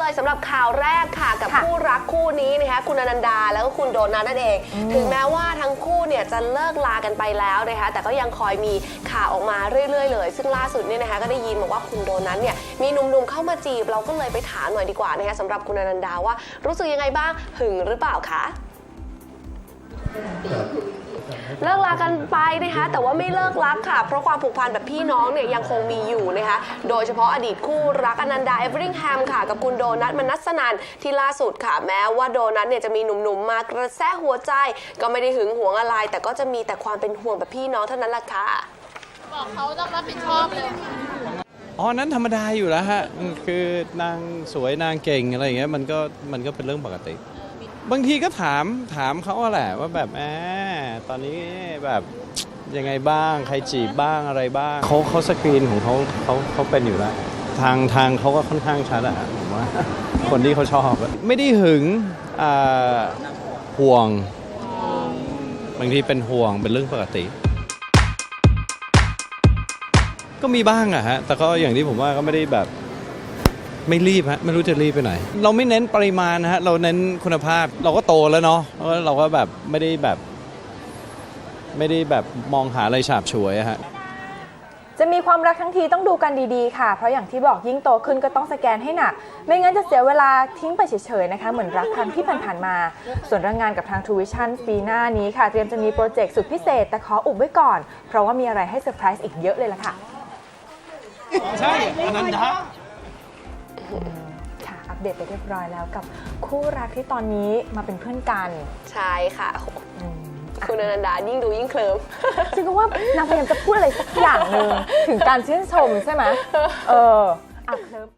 เลยสำหรับข่าวแรกค่ะกับค่ะคู่รักคู่นี้นะคะคุณอนันดาแล้วก็คุณโดนัทนั่นเอง ถึงแม้ว่าทั้งคู่เนี่ยจะเลิกลากันไปแล้วนะคะแต่ก็ยังคอยมีข่าวออกมาเรื่อย ๆ เลย ซึ่งล่าสุดเนี่ยนะคะก็ได้ยินบอกว่าคุณโดนัทเนี่ยมีหนุ่มๆเข้ามาจีบเราก็เลยไปถามหน่อยดีกว่านะคะสำหรับคุณอนันดาว่ารู้สึกยังไงบ้างหึงหรือเปล่าคะ เลิกลากันไปนะคะ แต่ว่าไม่เลิกรักค่ะ เพราะความผูกพันแบบพี่น้องเนี่ยยังคงมีอยู่นะคะ โดยเฉพาะอดีตคู่รักอนันดาเอเวอริงแฮมค่ะ กับคุณโดนัทมนัสนันที่ล่าสุดค่ะ แม้ว่าโดนัทเนี่ยจะมีหนุ่มๆมากระแสหัวใจ ก็ไม่ได้หึงหวงอะไร แต่ก็จะมีแต่ความเป็นห่วงแบบพี่น้องเท่านั้นแหละค่ะ บอกเขาต้องรับผิดชอบเลย อ๋อนั้นธรรมดาอยู่แล้วฮะอืมคือนางสวยนางเก่งอะไรอย่างเงี้ยมันก็มันก็เป็นเรื่องปกติ บางทีก็ถามถามเขาอะแหละว่าแบบแหมตอนนี้แบบยังไงบ้างใครจีบบ้างอะไรบ้างเขาเขาสกรีนของเขาเขาเขาเป็นอยู่แล้วทางทางเขาก็ค่อนข้างชัดอะผมว่า คนที่เขาชอบอะไม่ได้หึงอ่าห่วง บางทีเป็นห่วงเป็นเรื่องปกติ ก็มีบ้างอะฮะแต่ก็อย่างที่ผมว่าก็ไม่ได้แบบ ไม่รีบฮะไม่รู้จะรีบไปไหน เราไม่เน้นปริมาณนะฮะเราเน้นคุณภาพเราก็โตแล้วเนาะแล้วเราก็แบบไม่ได้แบบ ไม่ได้แบบมองหาอะไรฉาบฉวยอะฮะจะมีความรักทั้งทีต้องดูกันดีๆ ค่ะ เพราะอย่างที่บอกยิ่งโตขึ้นก็ต้องสแกนให้หนัก ไม่งั้นจะเสียเวลาทิ้งไปเฉยๆนะคะ เหมือนรักครั้งที่ผ่านๆมา ส่วนเรื่องงานกับทาง True Vision ปีหน้านี้ค่ะ เตรียมจะมีโปรเจกต์สุดพิเศษ แต่ขออุบไว้ก่อน เพราะว่ามีอะไรให้เซอร์ไพรส์อีกเยอะเลยล่ะค่ะ ใช่อนันดา ค่ะ อัปเดตไปเรียบร้อยแล้วกับคู่รักที่ตอนนี้มาเป็นเพื่อนกันใช่ค่ะโอ้โหอืมคุณอนันดายิ่งดูยิ่งเคลิ้มฉันก็ว่านางพยายามจะพูดอะไรสักอย่างหนึ่งถึงการชื่นชมใช่ไหมเอออะเคลิ้ม